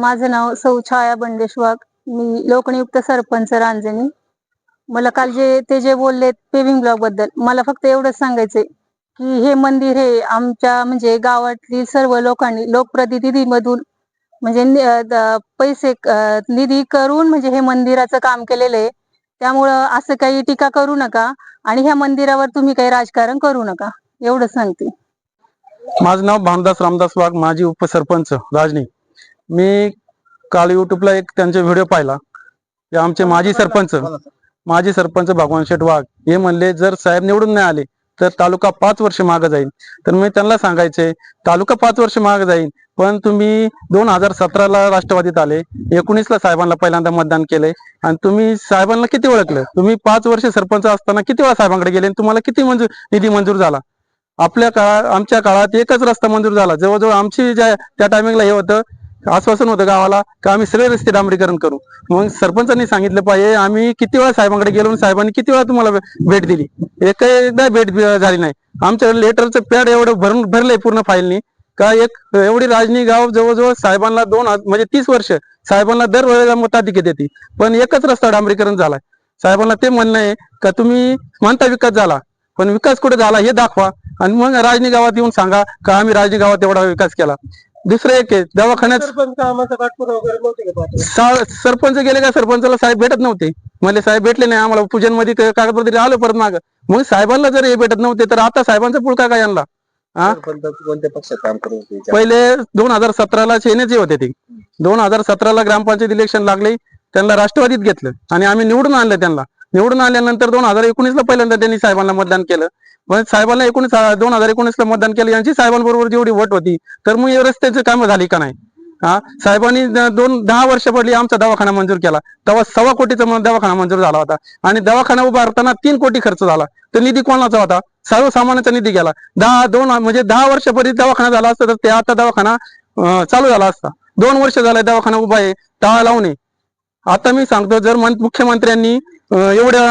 माझं नाव सौ छाया बंडेश वाघ मी लोकनियुक्त सरपंच रांजणी. मला काल जे ते जे बोलले पेविंग ब्लॉकबद्दल मला फक्त एवढंच सांगायचंय की हे मंदिर हे आमच्या म्हणजे गावातील सर्व लोकांनी लोकप्रतिनिधीमधून म्हणजे पैसे निधी करून म्हणजे हे मंदिराचं काम केलेलं आहे. त्यामुळं असं काही टीका करू नका आणि ह्या मंदिरावर तुम्ही काही राजकारण करू नका. एवढंच सांगते. माझं नाव भानदास रामदास वाघ माजी उपसरपंच राजनी मी काल युट्यूबला एक त्यांचा व्हिडिओ पाहिला. ते आमचे माजी सरपंच. माजी सरपंच भगवान शेठ वाघ हे म्हणले जर साहेब निवडून नाही आले तर तालुका पाच वर्ष मागे जाईल तर मी त्यांना सांगायचे तालुका पाच वर्ष मागे जाईल पण तुम्ही दोन हजार सतराला राष्ट्रवादीत आले एकोणीसला साहेबांना पहिल्यांदा मतदान केलंय आणि तुम्ही साहेबांना किती ओळखलं? तुम्ही पाच वर्ष सरपंच असताना किती वेळा साहेबांकडे गेले आणि तुम्हाला किती मंजूर निधी मंजूर झाला? आपल्या काळात आमच्या काळात एकच रस्ता मंजूर झाला. जवळजवळ आमची ज्या त्या टायमिंगला हे होतं आश्वासन होतं गावाला की आम्ही सगळे रस्ते डांबरीकरण करू? मग सरपंचांनी सांगितलं पाहिजे आम्ही किती वेळा साहेबांकडे गेलो साहेबांनी किती वेळा तुम्हाला भेट दिली? एक एकदा भेट झाली नाही. आमच्या लेटरचं पॅड एवढं भरून भरलंय पूर्ण फाईलनी का एक एवढी राजनी गाव जवळजवळ साहेबांना दोन म्हणजे तीस वर्ष साहेबांना दरवेळेला मताधिक्य देते. पण एकच रस्ता डांबरीकरण झालाय. साहेबांना ते म्हणणं आहे का तुम्ही म्हणता विकास झाला पण विकास कुठे झाला हे दाखवा. आणि मग राजनी गावात येऊन सांगा का आम्ही राजनी गावात एवढा विकास केला. दुसरं एक आहे दवाखान्यात सरपंच पाठपुरावा नव्हते का? सा- सरपंच गेले का सरपंचाला साहेब भेटत नव्हते मला साहेब भेटले नाही आम्हाला पूजनमध्ये कागदपत्र आलो परत माग मग साहेबांना जर हे भेटत नव्हते तर आता साहेबांचा पुळका काय आणला हा? सरपंच कोणत्या पक्षात काम करत होते विचार. पहिले दोन हजार सतराला सेनेचे होते ते दोन हजार सतराला ग्रामपंचायत इलेक्शन लागले त्यांना राष्ट्रवादीत घेतलं आणि आम्ही निवडून आणलं त्यांना निवडून आल्यानंतर दोन हजार एकोणीसला पहिल्यांदा त्यांनी साहेबांना मतदान केलं पण साहेबांना एकोणीस दोन हजार एकोणीसला मतदान केलं. यांची साहेबांबरोबर जेवढी वट होती तर मग रस्त्याचं रस्त्याची कामं झाली का नाही? हा? साहेबांनी दोन दहा वर्ष पडली आमचा दवाखाना मंजूर केला. तेव्हा सव्वा कोटीचा दवाखाना मंजूर झाला होता. आणि दवाखाना उभारताना तीन कोटी खर्च झाला. तर निधी कोणाचा होता? सर्वसामान्यांचा निधी गेला. दहा दोन म्हणजे दहा वर्षापूर्वी दवाखाना झाला असता तर ते आता दवाखाना चालू झाला असता. दोन वर्ष झालाय दवाखाना उभा आहे टाळा लावणे आता मी सांगतो जर मुख्यमंत्र्यांनी एवढ्या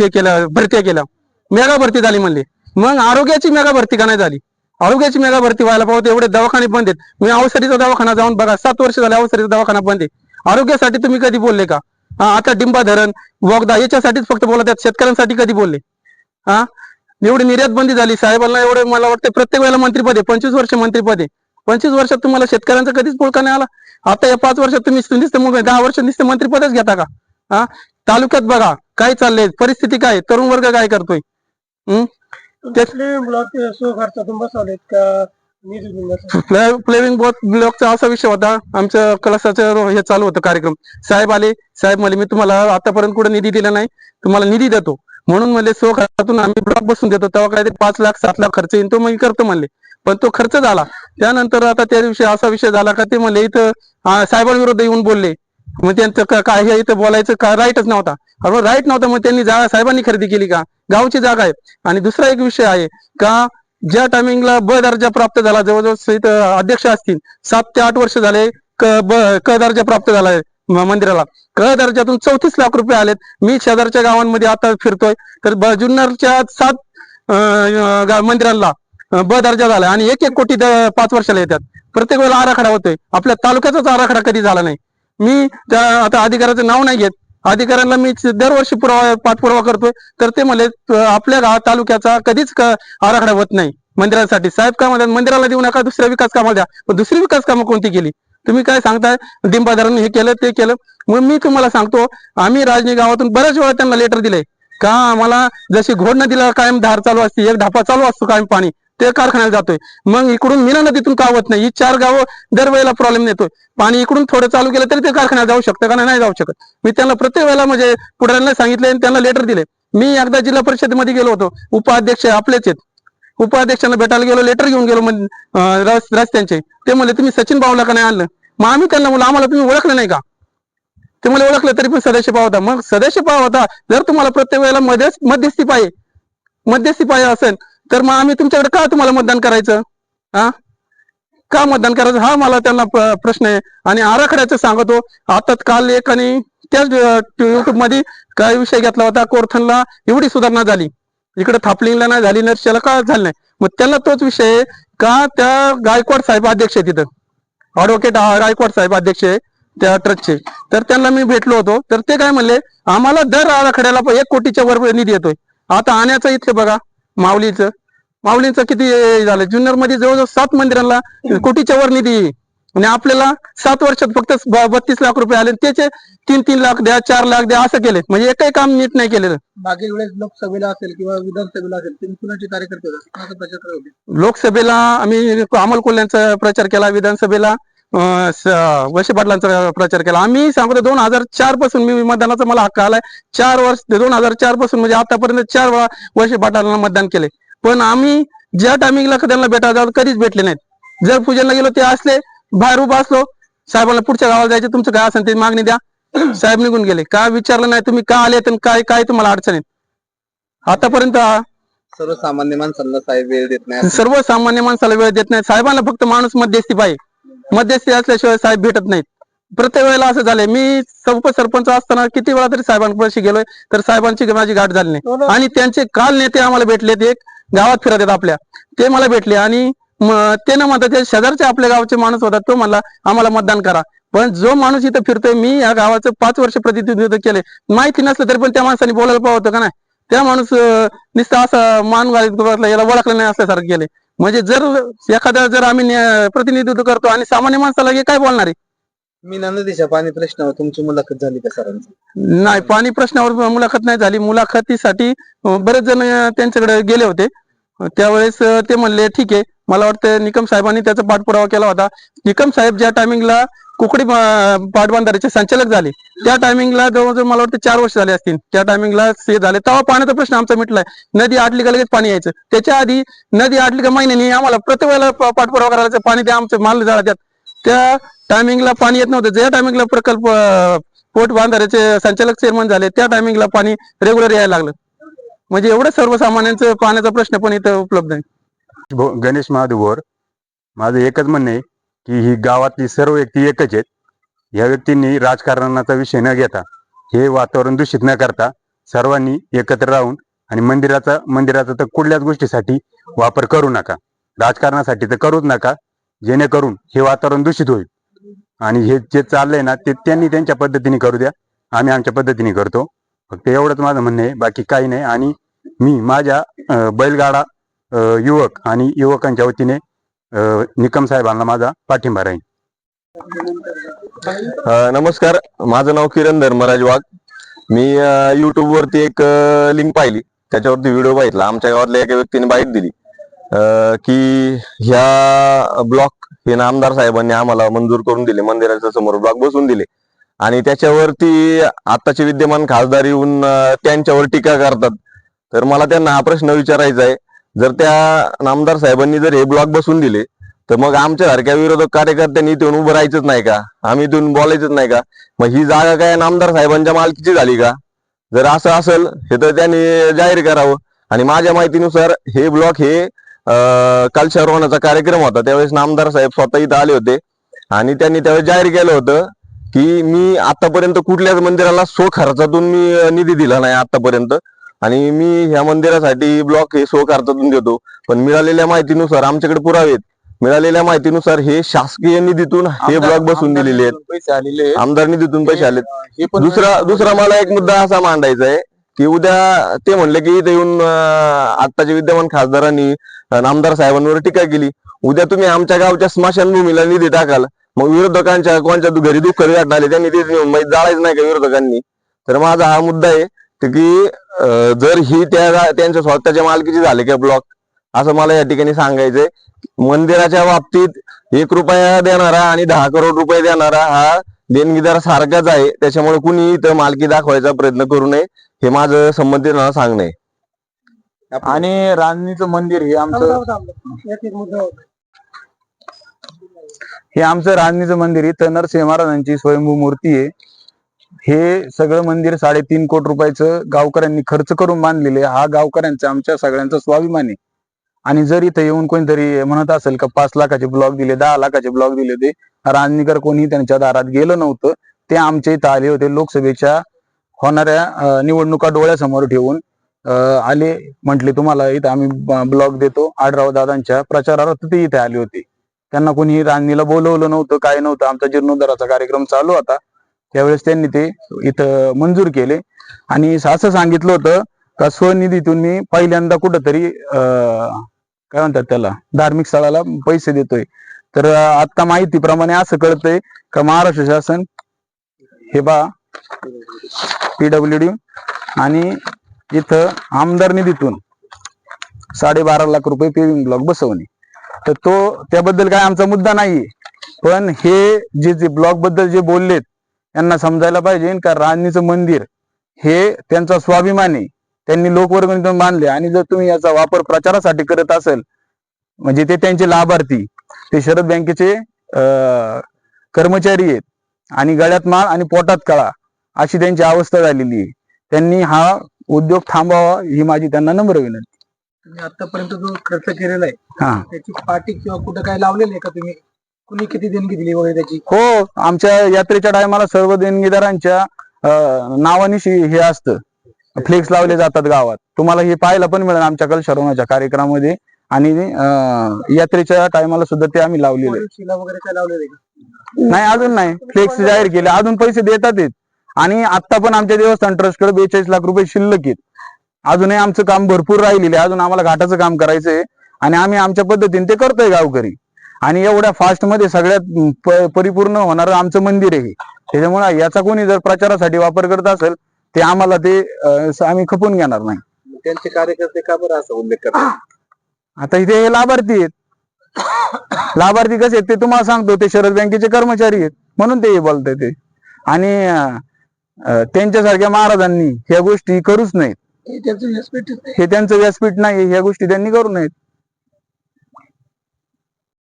हे केलं भरत्या केल्या. मेगा भरती झाली म्हणली. मग आरोग्याची मेगा भरती का नाही झाली? आरोग्याची मेगा भरती व्हायला पाहिजे एवढे दवाखाने बंद आहेत. मी औषधीचा दवाखाना जाऊन बघा सात वर्ष झाले औषधीचा दवाखाना बंद आहे. आरोग्यासाठी तुम्ही कधी बोलले का? हा, आता डिंबा धरण वगदा याच्यासाठीच फक्त बोलत आहेत शेतकऱ्यांसाठी कधी बोलले? हा? एवढी निर्यात बंदी झाली साहेबांना एवढं मला वाटतं प्रत्येक वेळेला मंत्रीपद आहे पंचवीस वर्ष मंत्रीपद आहे. पंचवीस वर्षात तुम्हाला शेतकऱ्यांचा कधीच पुळका नाही आला? आता या पाच वर्षात तुम्ही नुसतं दहा वर्ष नुसतं मंत्रीपदच घेता का? हा? तालुक्यात बघा काय चाललंय परिस्थिती काय तरुण वर्ग काय करतोय? कुठले ब्लॉक बसवलेत का? फ्लेविंग ब्लॉकचा असा विषय होता आमच्या कलासाचं हे चालू होतं कार्यक्रम. साहेब आले साहेब म्हणले मी तुम्हाला आतापर्यंत कुठे निधी दिला नाही तुम्हाला निधी देतो. म्हणून म्हणले सो खर्चातून आम्ही ब्लॉक बसून देतो. तेव्हा काय ते पाच लाख सात लाख खर्च येईल तो मग करतो म्हणले. पण तो खर्च झाला. त्यानंतर आता त्या दिवशी असा विषय झाला का ते म्हणले इथं साहेबांविरुद्ध येऊन बोलले. मग त्यांचं काय हे इथं बोलायचं का राईटच नव्हता. अरे राईट नव्हता मग त्यांनी साहेबांनी खरेदी केली का? गावची जागा आहे. आणि दुसरा एक विषय आहे का ज्या टायमिंगला ब दर्जा प्राप्त झाला जवळजवळ इथं अध्यक्ष असतील सात ते आठ वर्ष झाले क ब क दर्जा प्राप्त झालाय मंदिराला. क दर्जातून चौतीस लाख रुपये आलेत. मी शेजारच्या गावांमध्ये आता फिरतोय. तर ब- जुन्नरच्या सात मंदिराला ब दर्जा झाला आणि एक एक कोटी द- पाच वर्षाला येतात. प्रत्येक वेळेला आराखडा होतोय. आपल्या तालुक्याचाच आराखडा कधी झाला नाही. मी त्या आता अधिकाऱ्याचं नाव नाही घेत. अधिकाऱ्यांना मी दरवर्षी पुरावा पाठपुरावा करतोय. तर ते म्हणले आपल्या गाव तालुक्याचा कधीच आराखडा होत नाही मंदिरासाठी. साहेब काय म्हणतात मंदिराला देऊ नका दुसऱ्या विकास कामाला द्या. पण दुसरी विकास कामं कोणती केली? तुम्ही काय सांगताय? डिंबाधरण हे केलं ते केलं. मग मी तुम्हाला सांगतो आम्ही राजनी गावातून बऱ्याच वेळा त्यांना लेटर दिले. का आम्हाला जशी घोड नदीला कायम धार चालू असते एक धापा चालू असतो कायम पाणी. ते कारखान्याला जातोय. मग इकडून मीना नदीतून का होत नाही? ही चार गावं दरवेळेला प्रॉब्लेम येतोय पाणी इकडून थोडं चालू केलं तरी ते कारखान्यात जाऊ शकतं का नाही? जाऊ शकत. मी त्यांना प्रत्येक वेळेला म्हणजे पुढाऱ्यांना सांगितले आणि त्यांना लेटर दिले. मी एकदा जिल्हा परिषदेमध्ये गेलो होतो. उपाध्यक्ष आपलेच आहेत. उपाध्यक्षांना भेटायला गेलो लेटर घेऊन गेलो रस- रस्त्यांचे. ते म्हणले तुम्ही सचिन भाऊला का नाही आणलं? मग आम्ही त्यांना म्हणलं आम्हाला तुम्ही ओळखलं नाही का? ते मला ओळखलं तरी पण सदस्य पाव होता मग सदस्य पाव होता जर तुम्हाला प्रत्येक वेळेला मध्येच मध्यस्थी पाहिजे मध्यस्थी पाहिजे असेल तर मग आम्ही तुमच्याकडे का तुम्हाला मतदान करायचं? हा? का मतदान करायचं? हा मला त्यांना प्रश्न आहे. आणि आराखड्याचं सांगतो. आता काल एक आणि त्याच युट्यूबमध्ये काय विषय घेतला होता? कोरथनला एवढी सुधारणा झाली. इकडे थापलिंगला नाही झाली नरशियाला का झाली नाही? मग त्यांना तोच विषय आहे. का त्या गायकवाड साहेब अध्यक्ष आहे तिथं? ऍडव्होकेट गायकवाड साहेब अध्यक्ष आहे त्या ट्रस्टचे. तर त्यांना मी भेटलो होतो. तर ते काय म्हणले आम्हाला दर आराखड्याला एक कोटीच्या वर निधी येतोय. आता आण्याचं इथे बघा. माऊलीचं. माऊलीचं किती झालं? जुन्नरमध्ये जवळजवळ सात मंदिरांना कोटीच्या वर निधी. आणि आपल्याला सात वर्षात फक्त बत्तीस लाख रुपये आले. त्याचे तीन तीन लाख द्या चार लाख द्या असं केले म्हणजे एकही काम नीट नाही केलेलं. मागील वेळेस लोकसभेला असेल किंवा विधानसभेला असेल तुम्ही कुणाचे कार्यकर्ते होते? लोकसभेला आम्ही अमोल कोल्ह्यांचा प्रचार केला विधानसभेला अं, स- वैशे पाटलांचा प्रचार केला. आम्ही सांगतो दोन हजार चारपासून मी मतदानाचा मला हक्क आलाय. चार वर्ष दोन हजार चारपासून म्हणजे आतापर्यंत चार वेळा वैशे पाटलांना मतदान केले. पण आम्ही ज्या टायमिंगला त्यांना भेटायला जाऊ कधीच भेटले नाहीत. जर पूजनला गेलो ते असले बाहेर उभा असलो साहेबांना पुढच्या गावाला जायचं तुमचं काय असेल ते मागणी द्या. साहेब निघून गेले. काय विचारलं नाही तुम्ही का आले तर काय काय तुम्हाला अडचणीत आतापर्यंत सर्वसामान्य माणसांना साहेब वेळ देत नाही. सर्वसामान्य माणसाला वेळ देत नाही. साहेबांना फक्त माणूस मध्यस्थी पाहिजे. मध्यस्थी असल्याशिवाय साहेब भेटत नाहीत. प्रत्येक वेळेला असं झालंय. मी सरपंच असताना किती वेळा तरी साहेबांपाशी गेलोय तर साहेबांची माझी गाठ झाली नाही. आणि त्यांचे काल नेते आम्हाला भेटले ते एक गावात फिरत आहेत आपल्या. ते मला भेटले आणि ते न म्हणतात ते शेजारचे आपल्या गावचे माणूस होता तो म्हणला आम्हाला मतदान करा. पण जो माणूस इथं फिरतोय मी या गावाचं पाच वर्ष प्रतिनिधित्व केले माहिती नसलं तरी पण त्या माणसाने बोलायला पाहत का नाही? त्या माणूस अं, असा मान घालीत याला ओळखलं नाही असल्यासारखं गेले म्हणजे जर एखाद्या जर आम्ही प्रतिनिधित्व करतो आणि सामान्य माणसाला हे काय बोलणार आहे? मी नंदीच्या पाणी प्रश्नावर तुमची मुलाखत झाली का सरांची? नाही पाणी प्रश्नावर मुलाखत नाही झाली. मुलाखतीसाठी बरेच जण त्यांच्याकडे गेले होते. त्यावेळेस ते म्हणले ठीक आहे. मला वाटतं निकम साहेबांनी त्याचा पाठपुरावा केला होता. निकम साहेब ज्या टायमिंगला कुकडी पाटबंधाऱ्याचे संचालक झाले त्या टायमिंगला जवळजवळ मला वाटतं चार वर्ष झाले असतील. त्या टायमिंगला हे झाले. तेव्हा पाण्याचा प्रश्न आमचा मिटलाय. नदी आटली का लगेच पाणी यायचं? त्याच्या आधी नदी आटली का महिन्यानी आम्हाला प्रत्येक वेळेला पाठपुरावा करायचा. पाणी द्या आमचं माल झाला त्यात. त्या टायमिंगला पाणी येत नव्हतं. ज्या टायमिंगला प्रकल्प पोट बांधाऱ्याचे संचालक चेअरमन झाले त्या टायमिंगला पाणी रेग्युलर यायला लागलं. म्हणजे एवढं सर्वसामान्यांचं पाण्याचा प्रश्न पण इथं उपलब्ध आहे. भो- गणेश महादेव माझं एकच म्हणणं आहे की ही गावातली सर्व व्यक्ती एकच आहेत. या व्यक्तींनी राजकारणाचा विषय न घेता हे वातावरण दूषित न करता सर्वांनी एकत्र राहून आणि मंदिराचा मंदिराचा तर कुठल्याच गोष्टीसाठी वापर करू नका. राजकारणासाठी तर करूच नका. जेणेकरून हे वातावरण दूषित होईल. आणि हे जे चाललंय ना ते त्यांनी त्यांच्या पद्धतीने करू द्या. आम्ही आमच्या पद्धतीने करतो. फक्त एवढंच माझं म्हणणं आहे. बाकी काही नाही. आणि मी माझ्या बैलगाडा युवक आणि युवकांच्या वतीने निकम साहेबांना माझा पाठिंबा राहील. नमस्कार. माझं नाव किरण धर्मराज वाघ. मी युट्यूब वरती एक लिंक पाहिली. त्याच्यावरती व्हिडिओ बघितला. आमच्या गावातल्या एका व्यक्तीने बाईट दिली. की ह्या ब्लॉक हे नामदार साहेबांनी आम्हाला मंजूर करून दिले. मंदिराच्या समोर ब्लॉक बसून दिले. आणि त्याच्यावरती आताचे विद्यमान खासदार येऊन त्यांच्यावर टीका करतात. तर मला त्यांना हा प्रश्न विचारायचा आहे. जर त्या नामदार साहेबांनी जर हे ब्लॉक बसून दिले तर मग आमच्या सारख्या विरोधक कार्यकर्त्यांनी इथून उभं राहायचंच नाही का? आम्ही इथून बोलायचंच नाही का? मग ही जागा काय नामदार साहेबांच्या मालकीची झाली का? जर असं असेल हे तर त्यांनी जाहीर करावं. आणि माझ्या माहितीनुसार हे ब्लॉक हे काल शहरवनाचा कार्यक्रम होता. त्यावेळेस नामदार साहेब स्वतः इथं आले होते. आणि त्यांनी त्यावेळेस जाहीर केलं होतं की मी आतापर्यंत कुठल्याच मंदिराला सो खर्चातून मी निधी दिला नाही आतापर्यंत. आणि मी ह्या मंदिरासाठी ब्लॉक हे सो खर्चातून देतो. पण मिळालेल्या माहितीनुसार आमच्याकडे पुरावे आहेत. मिळालेल्या माहितीनुसार हे शासकीय निधीतून हे ब्लॉक बसवून दिलेले आहेत. आमदार निधीतून पैसे आलेत. हे दुसरा दुसरा मला एक मुद्दा असा मांडायचा आहे की उद्या ते म्हणले की इथे येऊन आत्ताच्या विद्यमान खासदारांनी आमदार साहेबांवर टीका केली. उद्या तुम्ही आमच्या गावच्या स्मशानभूमीला निधी टाकाल. मग विरोधकांच्या कोणच्या घरी दुःख आले त्यांनी ते नेऊन माहीत जाळायचं नाही का विरोधकांनी? तर माझा हा मुद्दा आहे की जर ही त्या त्यांच्या स्वतःच्या मालकीची झाले का ब्लॉक असं मला या ठिकाणी सांगायचंय. मंदिराच्या बाबतीत एक रुपया देणारा आणि दहा करोड रुपये देणारा हा देणगीदार सारखाच आहे. त्याच्यामुळे कुणी इथं मालकी दाखवायचा प्रयत्न करू नये हे माझं संबंधितांना सांगणं आहे. आणि रांजणीचं मंदिर हे आमचं. हे आमचं रांजणीचं मंदिर इथं नरसिंह महाराजांची स्वयंभू मूर्ती आहे. हे सगळं मंदिर साडेतीन कोटी रुपयाचं गावकऱ्यांनी खर्च करून बांधलेले हा गावकऱ्यांचा आमच्या सगळ्यांचा स्वाभिमान आहे. आणि जर इथं येऊन कोणीतरी म्हणत असेल का पाच लाखाचे ब्लॉक दिले दहा लाखाचे ब्लॉक दिले ते राजनीकर कोणी त्यांच्या दारात गेलं नव्हतं ते आमच्या इथं आले होते लोकसभेच्या होणाऱ्या निवडणुका डोळ्यासमोर ठेवून आले म्हटले तुम्हाला इथं आम्ही ब्लॉक देतो. आडराव दादांच्या प्रचारार्थ ते इथे आले होते. त्यांना कोणी रांनीला बोलवलं नव्हतं काय नव्हतं आमचा जीर्णोद्धाराचा कार्यक्रम चालू होता. त्यावेळेस त्यांनी ते इथं मंजूर केले. आणि असं सांगितलं होतं का स्वनिधीतून मी पहिल्यांदा कुठंतरी काय म्हणतात त्याला धार्मिक स्थळाला पैसे देतोय. तर आता माहितीप्रमाणे असं कळतंय का महाराष्ट्र शासन हे बा पीडब्ल्यू डी आणि इथं आमदार निधीतून साडेबारा लाख रुपये पेविंग ब्लॉक बसवणे. तर तो त्याबद्दल काय आमचा मुद्दा नाहीये. पण हे जे जे ब्लॉकबद्दल जे बोललेत यांना समजायला पाहिजे का राणीचं मंदिर हे त्यांचा स्वाभिमान आहे. त्यांनी लोकवर्गणीतून बांधले आणि जर तुम्ही याचा वापर प्रचारासाठी करत असेल म्हणजे ते त्यांचे लाभार्थी ते शरद बँकेचे कर्मचारी आहेत आणि गळ्यात माळ आणि पोटात कळा अशी त्यांची अवस्था झालेली आहे. त्यांनी हा उद्योग थांबावा ही माझी त्यांना नम्र विनंती. तुम्ही आतापर्यंत जो खर्च केलेला आहे हा. त्याची पाटी किंवा कुठं काय लावलेलं आहे का तुम्ही? कुणी किती देणगी दिली वगैरे त्याची? हो आमच्या यात्रेच्या टायमाला सर्व देणगीदारांच्या अं, नावानिशी हे असतं. फ्लेक्स लावले जातात गावात. तुम्हाला हे पाहायला पण मिळेल आमच्या कलशरवणाच्या कार्यक्रमामध्ये. आणि अं, यात्रेच्या टायमाला सुद्धा ते आम्ही लावलेले आहे. शिला वगैरे काय लावलेलं आहे का? नाही अजून नाही. फ्लेक्स जाहीर केले. अजून पैसे देतात आहेत. आणि आता पण आमच्या देवस्थान ट्रस्टकडे बेचाळीस लाख रुपये शिल्लक आहेत. अजूनही आमचं काम भरपूर राहिलेलं आहे. अजून आम्हाला घाटाचं काम करायचंय. आणि आम्ही आमच्या पद्धतीने ते करतोय गावकरी. आणि एवढ्या फास्टमध्ये सगळ्यात परिपूर्ण होणारं आमचं मंदिर आहे हे. त्याच्यामुळे याचा कोणी जर प्रचारासाठी वापर करत असेल ते आम्हाला ते आम्ही खपून घेणार नाही. त्यांचे कार्यकर्ते का बरं असा उल्लेख करतात? आता इथे हे लाभार्थी आहेत. लाभार्थी कसे आहेत ते तुम्हाला सांगतो ते शरद बँकेचे कर्मचारी आहेत म्हणून ते हे बोलताय ते. आणि त्यांच्यासारख्या महाराजांनी ह्या गोष्टी करूच नाहीत हे त्यांचं व्यासपीठ आहे. हे त्यांचं व्यासपीठ नाही ह्या गोष्टी त्यांनी करू नयेत.